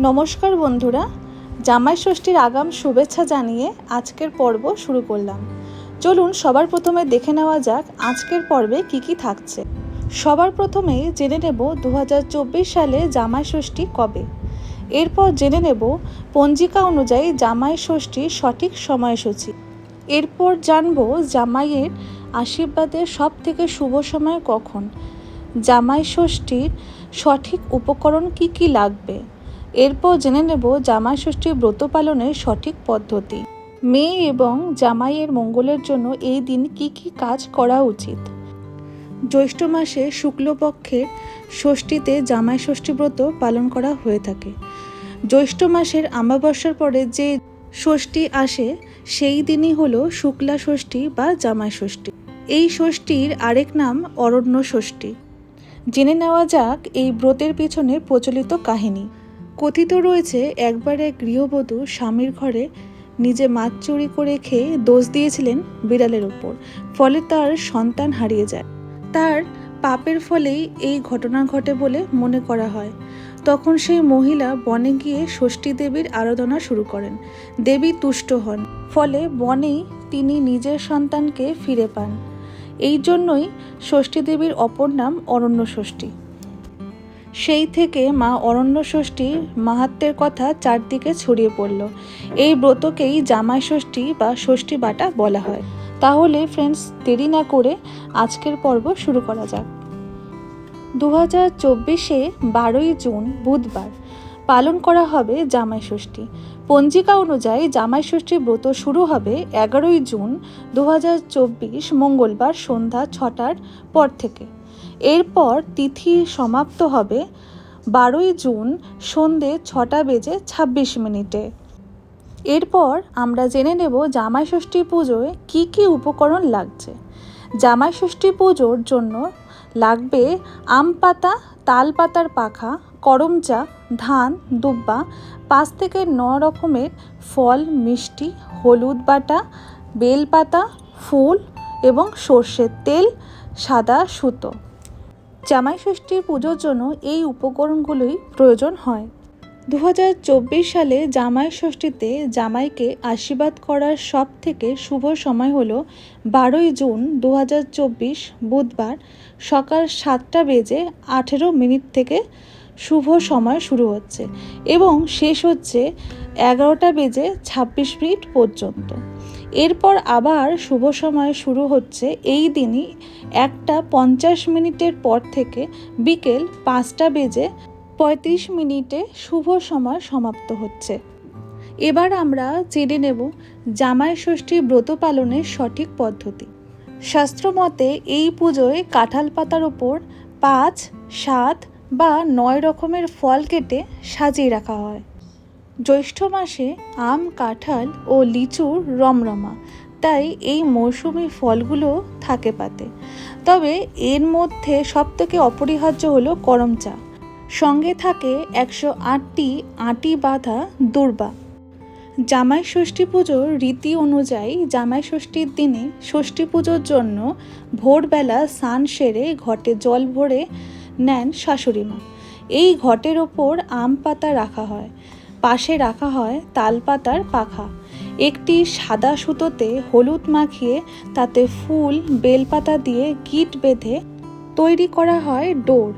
নমস্কার বন্ধুরা, জামাই ষষ্ঠীর আগাম শুভেচ্ছা জানিয়ে আজকের পর্ব শুরু করলাম। চলুন সবার প্রথমে দেখে নেওয়া যাক আজকের পর্বে কি কি থাকছে। সবার প্রথমেই জেনে নেব দু হাজার চব্বিশ সালে জামাই ষষ্ঠী কবে। এরপর জেনে নেব পঞ্জিকা অনুযায়ী জামাই ষষ্ঠীর সঠিক সময়সূচি। এরপর জানব জামাইয়ের আশীর্বাদের সব থেকে শুভ সময় কখন। জামাই ষষ্ঠীর সঠিক উপকরণ কি কি লাগবে? এরপর জেনে নেব জামাই ষষ্ঠীর ব্রত পালনের সঠিক পদ্ধতি। মেয়ে এবং জামাইয়ের মঙ্গলের জন্য এই দিন কি কি কাজ করা উচিত? জ্যৈষ্ঠ মাসে শুক্লপক্ষের ষষ্ঠীতে জামাই ষষ্ঠী ব্রত পালন করা হয়ে থাকে। জ্যৈষ্ঠ মাসের অমাবস্যার পরে যে ষষ্ঠী আসে, সেই দিনই হলো শুক্লা ষষ্ঠী বা জামাই ষষ্ঠী এই ষষ্ঠীর আরেক নাম অরণ্য ষষ্ঠী। জেনে নেওয়া যাক এই ব্রতের পিছনে প্রচলিত কাহিনী। কথিত রয়েছে, একবার এক গৃহবধূ স্বামীর ঘরে নিজে মাছ চুরি করে খেয়ে দোষ দিয়েছিলেন বিড়ালের ওপর, ফলে তার সন্তান হারিয়ে যায়। তার পাপের ফলেই এই ঘটনা ঘটে বলে মনে করা হয়। তখন সেই মহিলা বনে গিয়ে ষষ্ঠী দেবীর আরাধনা শুরু করেন। দেবী তুষ্ট হন, ফলে বনেই তিনি নিজের সন্তানকে ফিরে পান। এই জন্যই ষষ্ঠী দেবীর অপর নাম অরণ্য ষষ্ঠী। সেই থেকে মা অরণ্য ষষ্ঠীর মাহাত্মের কথা চারদিকে ছড়িয়ে পড়ল। এই ব্রতকেই জামাই ষষ্ঠী বা ষষ্ঠী বাটা বলা হয়। তাহলে ফ্রেন্ডস দেরি না করে আজকের পর্ব শুরু করা যাক। দু হাজার চব্বিশে বারোই জুন, বুধবার পালন করা হবে জামাই ষষ্ঠী পঞ্জিকা অনুযায়ী জামাই ষষ্ঠীর ব্রত শুরু হবে এগারোই জুন দু মঙ্গলবার সন্ধ্যা ছটার পর থেকে। এরপর তিথি সমাপ্ত হবে বারোই জুন সন্ধে ছটা বেজে ছাব্বিশ মিনিটে। এরপর আমরা জেনে নেব জামাই ষষ্ঠী পুজোয় কী কী উপকরণ লাগছে। জামাই ষষ্ঠী পুজোর জন্য লাগবে আম পাতা, তাল পাতার পাখা করমচা ধান, দুব্বা, পাঁচ থেকে ন রকমের ফল, মিষ্টি, হলুদ বাটা বেলপাতা ফুল এবং সর্ষের তেল, সাদা সুতো। জামাই ষষ্ঠীর পুজোর জন্য এই উপকরণগুলোই প্রয়োজন হয়। দু হাজার চব্বিশ সালে জামাই ষষ্ঠীতে জামাইকে আশীর্বাদ করার সব থেকে শুভ সময় হলো বারোই জুন দু হাজার চব্বিশ বুধবার সকাল সাতটা বেজে আঠেরো মিনিট থেকে শুভ সময় শুরু হচ্ছে এবং শেষ হচ্ছে এগারোটা বেজে ছাব্বিশ মিনিট পর্যন্ত। এরপর আবার শুভ সময় শুরু হচ্ছে এই দিনই একটা পঞ্চাশ মিনিটের পর থেকে বিকেল পাঁচটা বেজে পঁয়ত্রিশ মিনিটে শুভ সময় সমাপ্ত হচ্ছে। এবার আমরা জেনে নেব জামাই ষষ্ঠী ব্রত পালনের সঠিক পদ্ধতি। শাস্ত্রমতে এই পুজোয় কাঁঠাল পাতার ওপর পাঁচ, সাত বা নয় রকমের ফল কেটে সাজিয়ে রাখা হয়। জ্যৈষ্ঠ মাসে আম, কাঁঠাল ও লিচুর রমরমা। তাই এই মৌসুমি ফলগুলো থাকে পাতে। তবে এর মধ্যে সবথেকে অপরিহার্য হলো করম চা। সঙ্গে থাকে একশো আটটি আটি বাঁধা দুর্বা। জামাই ষষ্ঠী পুজোর রীতি অনুযায়ী জামাই ষষ্ঠীর দিনে ষষ্ঠী পুজোর জন্য ভোরবেলা স্নান সেরে ঘটে জল ভরে নেন শাশুড়ি মা এই ঘটের ওপর আম পাতা রাখা হয়। পাশে রাখা হয় তালপাতার পাখা। একটি সাদা সুতোতে হলুদ মাখিয়ে তাতে ফুল, বেলপাতা দিয়ে গিট বেঁধে তৈরি করা হয় ডোর।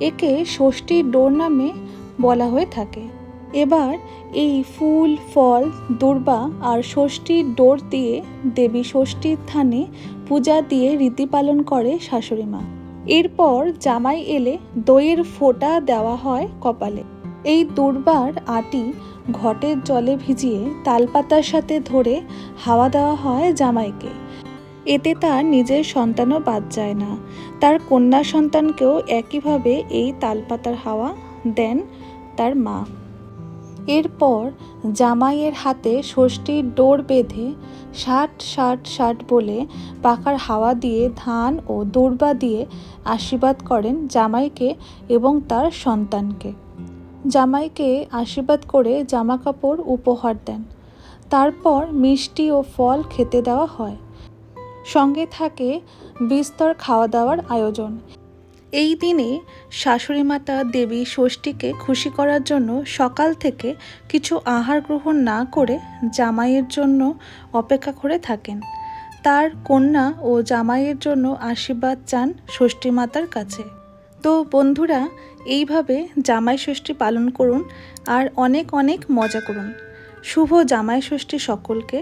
একে ষষ্ঠীর ডোর নামে বলা হয়ে থাকে। এবার এই ফুল, ফল, দুর্বা আর ষষ্ঠীর ডোর দিয়ে দেবী ষষ্ঠীর থানে পূজা দিয়ে রীতি পালন করে শাশুড়ি মা। এরপর জামাই এলে দইয়ের ফোঁটা দেওয়া হয় কপালে। এই দুর্বার আটি ঘটের জলে ভিজিয়ে তালপাতার সাথে ধরে হাওয়া দেওয়া হয় জামাইকে। এতে তার নিজের সন্তানও বাদ যায় না। তার কন্যা সন্তানকেও একইভাবে এই তালপাতার হাওয়া দেন তার মা। এরপর জামাইয়ের হাতে ষষ্ঠীর ডোর বেঁধে ষাট ষাট ষাট বলে পাখার হাওয়া দিয়ে ধান ও দৌড়বা দিয়ে আশীর্বাদ করেন জামাইকে এবং তার সন্তানকে। জামাইকে আশীর্বাদ করে জামা কাপড় উপহার দেন। তারপর মিষ্টি ও ফল খেতে দেওয়া হয়। সঙ্গে থাকে বিস্তর খাওয়া দাওয়ার আয়োজন। এই দিনে শাশুড়ি মাতা দেবী ষষ্ঠীকে খুশি করার জন্য সকাল থেকে কিছু আহার গ্রহণ না করে জামাইয়ের জন্য অপেক্ষা করে থাকেন। তার কন্যা ও জামাইয়ের জন্য আশীর্বাদ চান ষষ্ঠী মাতার কাছে। তো বন্ধুরা, এইভাবে জামাই ষষ্ঠী পালন করুন আর অনেক অনেক মজা করুন। শুভ জামাই ষষ্ঠী সকলকে।